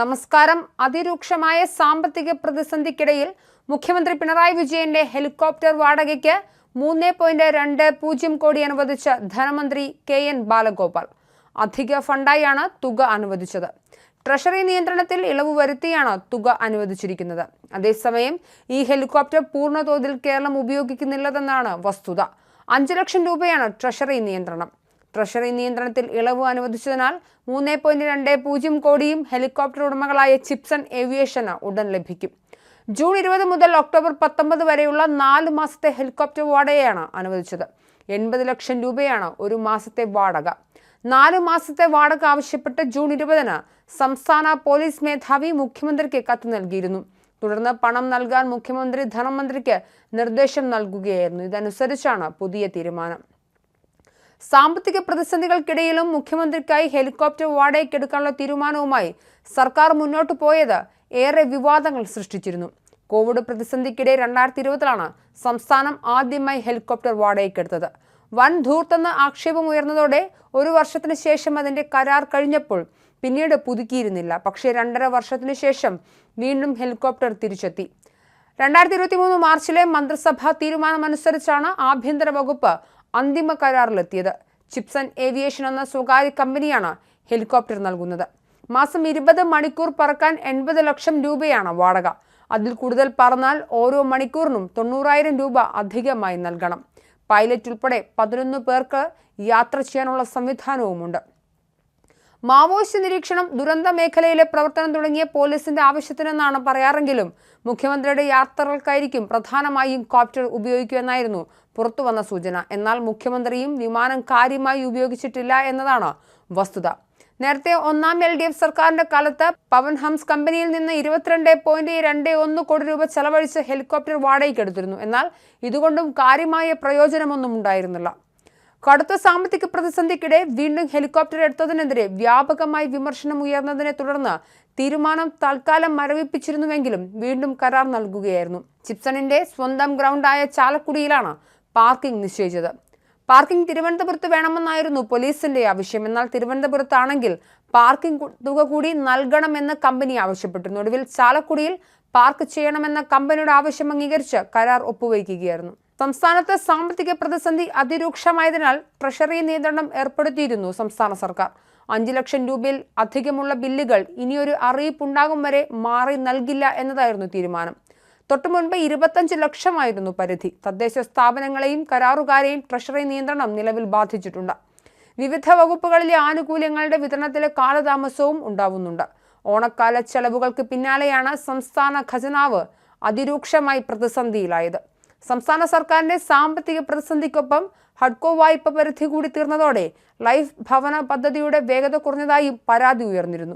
നമസ്കാരം. അതിരൂക്ഷമായ സാമ്പത്തിക പ്രതിസന്ധിക്കിടയിൽ മുഖ്യമന്ത്രി പിണറായി വിജയന്റെ ഹെലികോപ്റ്റർ വാടകയ്ക്ക് മൂന്ന് പോയിന്റ് രണ്ട് പൂജ്യം കോടി അനുവദിച്ച ധനമന്ത്രി കെ എൻ ബാലഗോപാൽ. അധിക ഫണ്ടായാണ് തുക അനുവദിച്ചത്. ട്രഷറി നിയന്ത്രണത്തിൽ ഇളവ് വരുത്തിയാണ് തുക അനുവദിച്ചിരിക്കുന്നത്. അതേസമയം ഈ ഹെലികോപ്റ്റർ പൂർണതോതിൽ കേരളം ഉപയോഗിക്കുന്നില്ലതെന്നാണ് വസ്തുത. അഞ്ച് ലക്ഷം രൂപയാണ് ട്രഷറി നിയന്ത്രണം. ട്രഷറി നിയന്ത്രണത്തിൽ ഇളവ് അനുവദിച്ചതിനാൽ മൂന്ന് പോയിന്റ് രണ്ട് പൂജ്യം കോടിയും ഹെലികോപ്റ്റർ ഉടമകളായ ചിപ്സൺ ഏവിയേഷന് ഉടൻ ലഭിക്കും. ജൂൺ ഇരുപത് മുതൽ ഒക്ടോബർ പത്തൊമ്പത് വരെയുള്ള നാല് മാസത്തെ ഹെലികോപ്റ്റർ വാടകയാണ് അനുവദിച്ചത്. എൺപത് ലക്ഷം രൂപയാണ് ഒരു മാസത്തെ വാടക. നാല് മാസത്തെ വാടക ആവശ്യപ്പെട്ട് ജൂൺ ഇരുപതിന് സംസ്ഥാന പോലീസ് മേധാവി മുഖ്യമന്ത്രിക്ക് കത്ത് നൽകിയിരുന്നു. തുടർന്ന് പണം നൽകാൻ മുഖ്യമന്ത്രി ധനമന്ത്രിക്ക് നിർദ്ദേശം നൽകുകയായിരുന്നു. ഇതനുസരിച്ചാണ് പുതിയ തീരുമാനം. സാമ്പത്തിക പ്രതിസന്ധികൾക്കിടയിലും മുഖ്യമന്ത്രിക്കായി ഹെലികോപ്റ്റർ വാടകയ്ക്കെടുക്കാനുള്ള തീരുമാനവുമായി സർക്കാർ മുന്നോട്ട് പോയത് ഏറെ വിവാദങ്ങൾ സൃഷ്ടിച്ചിരുന്നു. കോവിഡ് പ്രതിസന്ധിക്കിടെ രണ്ടായിരത്തി ഇരുപതിലാണ് സംസ്ഥാനം ആദ്യമായി ഹെലികോപ്റ്റർ വാടകയ്ക്കെടുത്തത്. വൻ ധൂർത്തെന്ന ആക്ഷേപം ഉയർന്നതോടെ ഒരു വർഷത്തിന് ശേഷം അതിന്റെ കരാർ കഴിഞ്ഞപ്പോൾ പിന്നീട് പുതുക്കിയിരുന്നില്ല. പക്ഷേ രണ്ടര വർഷത്തിനു ശേഷം വീണ്ടും ഹെലികോപ്റ്റർ തിരിച്ചെത്തി. രണ്ടായിരത്തി ഇരുപത്തി മൂന്ന് മാർച്ചിലെ മന്ത്രിസഭാ തീരുമാനമനുസരിച്ചാണ് ആഭ്യന്തര വകുപ്പ് അന്തിമ കരാറിലെത്തിയത് ചിപ്സൺ ഏവിയേഷൻ എന്ന സ്വകാര്യ കമ്പനിയാണ് ഹെലികോപ്റ്റർ നൽകുന്നത്. മാസം ഇരുപത് മണിക്കൂർ പറക്കാൻ എൺപത് ലക്ഷം രൂപയാണ് വാടക. അതിൽ കൂടുതൽ പറന്നാൽ ഓരോ മണിക്കൂറിനും തൊണ്ണൂറായിരം രൂപ അധികമായി നൽകണം. പൈലറ്റ് ഉൾപ്പെടെ പതിനൊന്ന് പേർക്ക് യാത്ര ചെയ്യാനുള്ള സംവിധാനവുമുണ്ട്. മാവോയിസ്റ്റ് നിരീക്ഷണം ദുരന്ത മേഖലയിലെ പ്രവർത്തനം തുടങ്ങിയ പോലീസിന്റെ ആവശ്യത്തിനെന്നാണ് പറയാറെങ്കിലും മുഖ്യമന്ത്രിയുടെ യാത്രകൾക്കായിരിക്കും പ്രധാനമായും കോപ്റ്റർ ഉപയോഗിക്കുമെന്നായിരുന്നു പുറത്തുവന്ന സൂചന. എന്നാൽ മുഖ്യമന്ത്രിയും വിമാനം കാര്യമായി ഉപയോഗിച്ചിട്ടില്ല എന്നതാണ് വസ്തുത. നേരത്തെ ഒന്നാം എൽ ഡി എഫ് സർക്കാരിന്റെ കാലത്ത് പവൻ ഹംസ് കമ്പനിയിൽ നിന്ന് ഇരുപത്തിരണ്ട് പോയിന്റ് രണ്ട് ഒന്ന് കോടി രൂപ ചെലവഴിച്ച് ഹെലികോപ്റ്റർ വാടകയ്ക്കെടുത്തിരുന്നു. എന്നാൽ ഇതുകൊണ്ടും കാര്യമായ പ്രയോജനമൊന്നും ഉണ്ടായിരുന്നില്ല. കടുത്ത സാമ്പത്തിക പ്രതിസന്ധിക്കിടെ വീണ്ടും ഹെലികോപ്റ്റർ എടുത്തതിനെതിരെ വ്യാപകമായി വിമർശനം ഉയർന്നതിനെ തുടർന്ന് തീരുമാനം തൽക്കാലം മരവിപ്പിച്ചിരുന്നുവെങ്കിലും വീണ്ടും കരാർ നൽകുകയായിരുന്നു. ചിപ്സണിന്റെ സ്വന്തം ഗ്രൗണ്ടായ ചാലക്കുടിയിലാണ് പാർക്കിംഗ് നിശ്ചയിച്ചത്. പാർക്കിംഗ് തിരുവനന്തപുരത്ത് വേണമെന്നായിരുന്നു പോലീസിന്റെ ആവശ്യം. എന്നാൽ തിരുവനന്തപുരത്താണെങ്കിൽ പാർക്കിംഗ് തുക കൂടി നൽകണമെന്ന് കമ്പനി ആവശ്യപ്പെട്ടിരുന്നു. ഒടുവിൽ ചാലക്കുടിയിൽ പാർക്ക് ചെയ്യണമെന്ന കമ്പനിയുടെ ആവശ്യം അംഗീകരിച്ച് കരാർ ഒപ്പുവയ്ക്കുകയായിരുന്നു. സംസ്ഥാനത്ത് സാമ്പത്തിക പ്രതിസന്ധി അതിരൂക്ഷമായതിനാൽ ട്രഷറി നിയന്ത്രണം ഏർപ്പെടുത്തിയിരുന്നു സംസ്ഥാന സർക്കാർ. അഞ്ചു ലക്ഷം രൂപയിൽ അധികമുള്ള ബില്ലുകൾ ഇനിയൊരു അറിയിപ്പുണ്ടാകും വരെ മാറി നൽകില്ല എന്നതായിരുന്നു തീരുമാനം. തൊട്ടു മുൻപ് ഇരുപത്തഞ്ച് ലക്ഷമായിരുന്നു പരിധി. തദ്ദേശ സ്ഥാപനങ്ങളെയും കരാറുകാരെയും ട്രഷറി നിയന്ത്രണം നിലവിൽ ബാധിച്ചിട്ടുണ്ട്. വിവിധ വകുപ്പുകളിലെ ആനുകൂല്യങ്ങളുടെ വിതരണത്തിലെ കാലതാമസവും ഉണ്ടാവുന്നുണ്ട്. ഓണക്കാല ചെലവുകൾക്ക് പിന്നാലെയാണ് സംസ്ഥാന ഖജനാവ് അതിരൂക്ഷമായി പ്രതിസന്ധിയിലായത്. സംസ്ഥാന സർക്കാരിന്റെ സാമ്പത്തിക പ്രതിസന്ധിക്കൊപ്പം ഹഡ്കോ വായ്പ പരിധി കൂടി തീർന്നതോടെ ലൈഫ് ഭവന പദ്ധതിയുടെ വേഗത കുറഞ്ഞതായും പരാതി ഉയർന്നിരുന്നു.